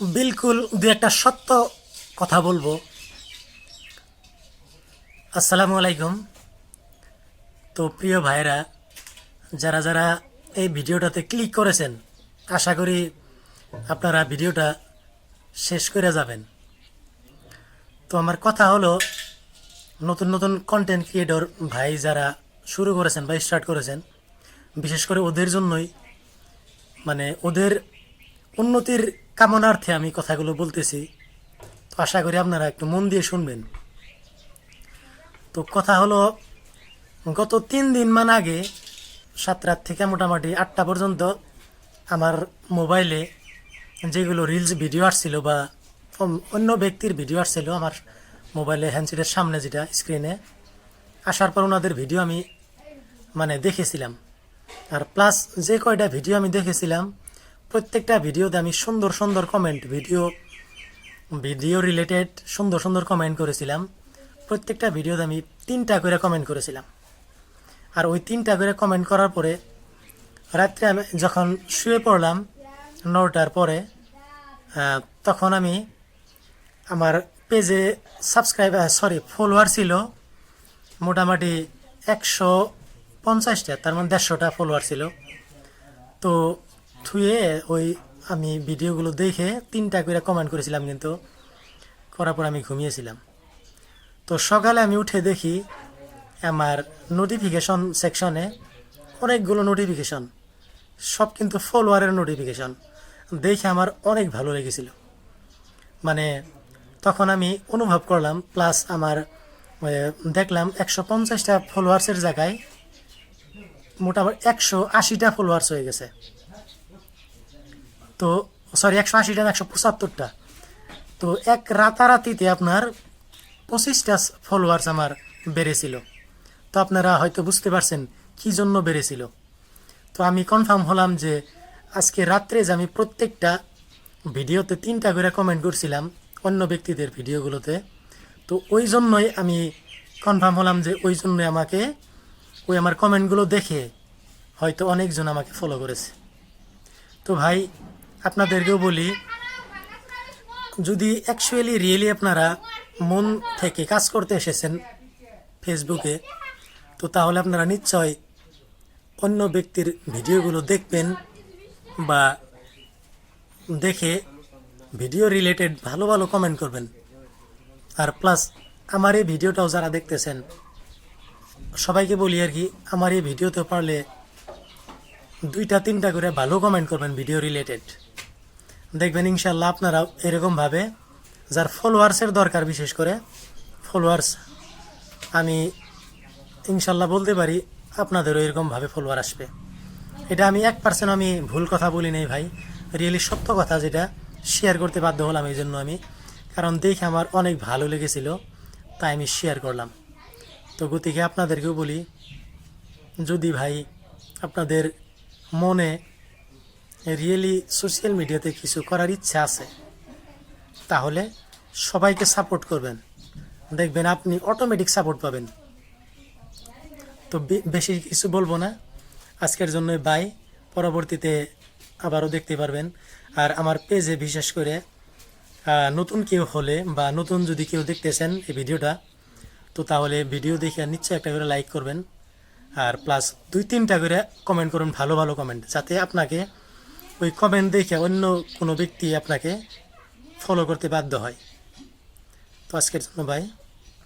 বিলকুল দু একটা সত্য কথা বলব। আসসালামু আলাইকুম। তো প্রিয় ভাইরা যারা যারা এই ভিডিওটাতে ক্লিক করেছেন, আশা করি আপনারা ভিডিওটা শেষ করে যাবেন। তো আমার কথা হলো, নতুন নতুন কন্টেন্ট ক্রিয়েটর ভাই যারা শুরু করেছেন বা স্টার্ট করেছেন, বিশেষ করে ওদের জন্যই মানে ওদের উন্নতির কামনার্থে আমি কথাগুলো বলতেছি। তো আশা করি আপনারা একটু মন দিয়ে শুনবেন। তো কথা হলো, গত তিন দিন মান আগে, সাত রাত থেকে মোটামুটি আটটা পর্যন্ত আমার মোবাইলে যেগুলো রিলস ভিডিও আসছিল বা অন্য ব্যক্তির ভিডিও আসছিল আমার মোবাইলে হ্যান্ডসেটের সামনে যেটা স্ক্রিনে আসার পর ওনাদের ভিডিও আমি মানে দেখেছিলাম। আর প্লাস যে কয়টা ভিডিও আমি দেখেছিলাম প্রত্যেকটা ভিডিওতে আমি সুন্দর সুন্দর কমেন্ট ভিডিও ভিডিও রিলেটেড সুন্দর সুন্দর কমেন্ট করেছিলাম। প্রত্যেকটা ভিডিওতে আমি তিনটা করে কমেন্ট করেছিলাম। আর ওই তিনটা করে কমেন্ট করার পরে রাত্রে আমি যখন শুয়ে পড়লাম নটার পরে তখন আমি আমার পেজে সাবস্ক্রাইব সরি ফলোয়ার ছিল মোটামুটি একশো পঞ্চাশটা, তার মানে দেড়শোটা ফলোয়ার ছিল। তো থুয়ে ওই আমি ভিডিওগুলো দেখে তিনটা করে কমেন্ট করেছিলাম কিন্তু করার পর আমি ঘুমিয়েছিলাম। তো সকালে আমি উঠে দেখি আমার নোটিফিকেশন সেকশনে অনেকগুলো নোটিফিকেশন সব কিন্তু ফলোয়ারের নোটিফিকেশন দেখে আমার অনেক ভালো লেগেছিল। মানে তখন আমি অনুভব করলাম প্লাস আমার দেখলাম একশো পঞ্চাশটা ফলোয়ার্সের জায়গায় মোটামুটি একশো আশিটা ফলোয়ার্স হয়ে গেছে। তো সরি একশো আশিটা একশো পঁচাত্তরটা। তো এক রাতারাতিতে আপনার পঁচিশটা ফলোয়ার্স আমার বেড়েছিল। তো আপনারা হয়তো বুঝতে পারছেন কী জন্য বেড়েছিল। তো আমি কনফার্ম হলাম যে আজকে রাত্রে যে আমি প্রত্যেকটা ভিডিওতে তিনটা করে কমেন্ট করছিলাম অন্য ব্যক্তিদের ভিডিওগুলোতে, তো ওই জন্যই আমি কনফার্ম হলাম যে ওই জন্যই আমাকে ওই আমার কমেন্টগুলো দেখে হয়তো অনেকজন আমাকে ফলো করেছে। তো ভাই আপনাদেরকেও বলি, যদি অ্যাকচুয়ালি রিয়েলি আপনারা মন থেকে কাজ করতে এসেছেন ফেসবুকে তো তাহলে আপনারা নিশ্চয় অন্য ব্যক্তির ভিডিওগুলো দেখবেন বা দেখে ভিডিও রিলেটেড ভালো ভালো কমেন্ট করবেন। আর প্লাস আমার এই ভিডিওটাও যারা দেখতেছেন, সবাইকে বলি আর কি, আমার এই ভিডিওতে পারলে দুইটা, তিনটা করে ভালো কমেন্ট করবেন ভিডিও রিলেটেড দেখবেন ইনশাল্লাহ আপনারাও এরকমভাবে, যার ফলোয়ার্সের দরকার বিশেষ করে, ফলোয়ার্স, আমি ইনশাল্লাহ বলতে পারি আপনাদেরও এরকমভাবে ফলোয়ার আসবে। এটা আমি এক পার্সেন্ট আমি ভুল কথা বলি নাই ভাই রিয়েলি সত্য কথা যেটা শেয়ার করতে বাধ্য হলাম এই জন্য আমি। কারণ দেখে আমার অনেক ভালো লেগেছিল, তাই আমি শেয়ার করলাম। তো গতিকে আপনাদেরকেও বলি, যদি ভাই আপনাদের মনে রিয়েলি সোশ্যাল মিডিয়াতে কিছু করার ইচ্ছা আছে। তাহলে সবাইকে সাপোর্ট করবেন। দেখবেন আপনি অটোমেটিক সাপোর্ট পাবেন। তো বেশি কিছু বলব না। আজকের জন্য বাই পরবর্তীতে আবারও দেখতে পারবেন। আর আমার পেজে বিশেষ করে নতুন কেউ হলে বা নতুন যদি কেউ দেখতেছেন এই ভিডিওটা, তো তাহলে ভিডিও দেখে নিশ্চয়ই একটা করে লাইক করবেন। আর প্লাস দুই তিনটা করে কমেন্ট করুন, ভালো ভালো কমেন্ট যাতে আপনাকে ওই কমেন্ট দেখে অন্য কোনো ব্যক্তি আপনাকে ফলো করতে বাধ্য হয়। তো আজকের জন্য বাই